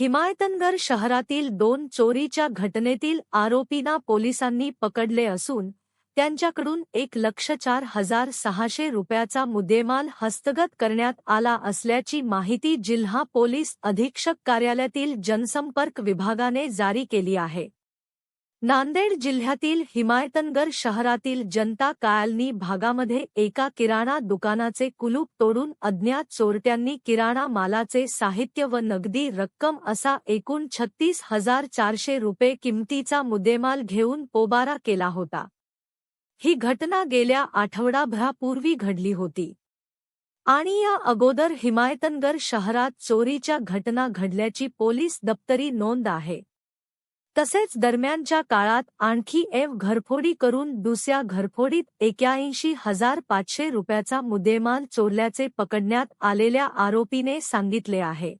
हिमायतनगर शहरातील दोन चोरीच्या घटनेतील आरोपींना पोलिसांनी पकडले असून त्यांच्याकडून एक लक्ष चार हजार सहाशे रुपयाचा मुद्देमाल हस्तगत करण्यात आला असल्याची माहिती जिल्हा पोलीस अधीक्षक कार्यालयातील जनसंपर्क विभागाने जारी केली आहे. नांदेड जिल्ह्यातील हिमायतनगर शहरातील जनता कायलनी भागामध्ये एका किराणा दुकानाचे कुलूप तोडून अज्ञात चोरट्यांनी किराणा मालाचे साहित्य व नगदी रक्कम असा एकूण छत्तीस हजार चारशे रुपये किमतीचा मुद्देमाल घेऊन पोबारा केला होता. ही घटना गेल्या आठवडाभरापूर्वी घडली होती. आणि या अगोदर हिमायतनगर शहरात चोरीच्या घटना घडल्याची पोलीस दप्तरी नोंद आहे. तसेच दरम्यानच्या काळात आणखी एव घरफोडी करून दुसऱ्या घरफोडीत एक्याऐंशी हजार पाचशे रुपयाचा मुद्देमाल चोरल्याचे पकडण्यात आलेल्या आरोपीने सांगितले आहे.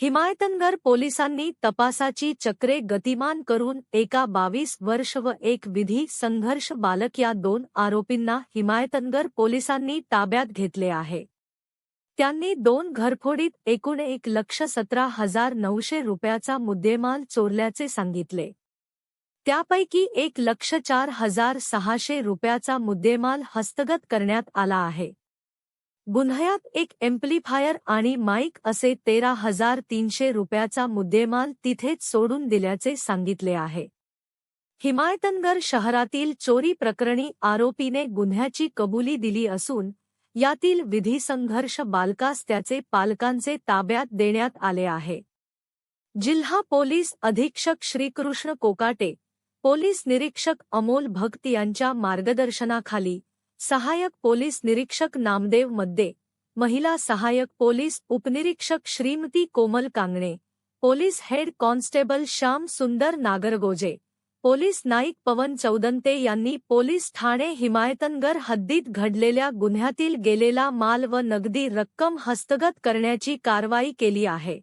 हिमायतनगर पोलिसांनी तपासाची चक्रे गतिमान करून एका बावीस वर्ष व एक विधी संघर्ष बालक या दोन आरोपींना हिमायतनगर पोलिसांनी ताब्यात घेतले आहे. त्यांनी दोन घरफोडीत एकूण एक लक्ष सतरा हजार नऊशे रुपयाचा मुद्देमाल चोरल्याचे सांगितले. त्यापैकी एक लक्ष चार हजार सहाशे रुपयाचा मुद्देमाल हस्तगत करण्यात आला आहे. गुन्ह्यात एक एम्प्लिफायर आणि माईक असे तेरा हजार तीनशे रुपयाचा मुद्देमाल तिथेच सोडून दिल्याचे सांगितले आहे. हिमायतनगर शहरातील चोरी प्रकरणी आरोपीने गुन्ह्याची कबुली दिली असून यातील विधी संघर्ष बालकास त्याचे पालकांचे ताब्यात देण्यात आले आहे. जिल्हा पोलीस अधीक्षक श्रीकृष्ण कोकाटे पोलीस निरीक्षक अमोल भक्त यांच्या मार्गदर्शनाखाली सहाय्यक पोलीस निरीक्षक नामदेव मद्दे महिला सहाय्यक पोलीस उपनिरीक्षक Shrimati Komal Kangane police head constable Shyam Sundar Nagargoje police Naik Pawan Chaudante यांनी पोलीस ठाणे हिमायतनगर हद्दीत घडलेल्या गुन्ह्यातील गेलेला माल व नगदी रक्कम हस्तगत करण्याची कारवाई केली आहे.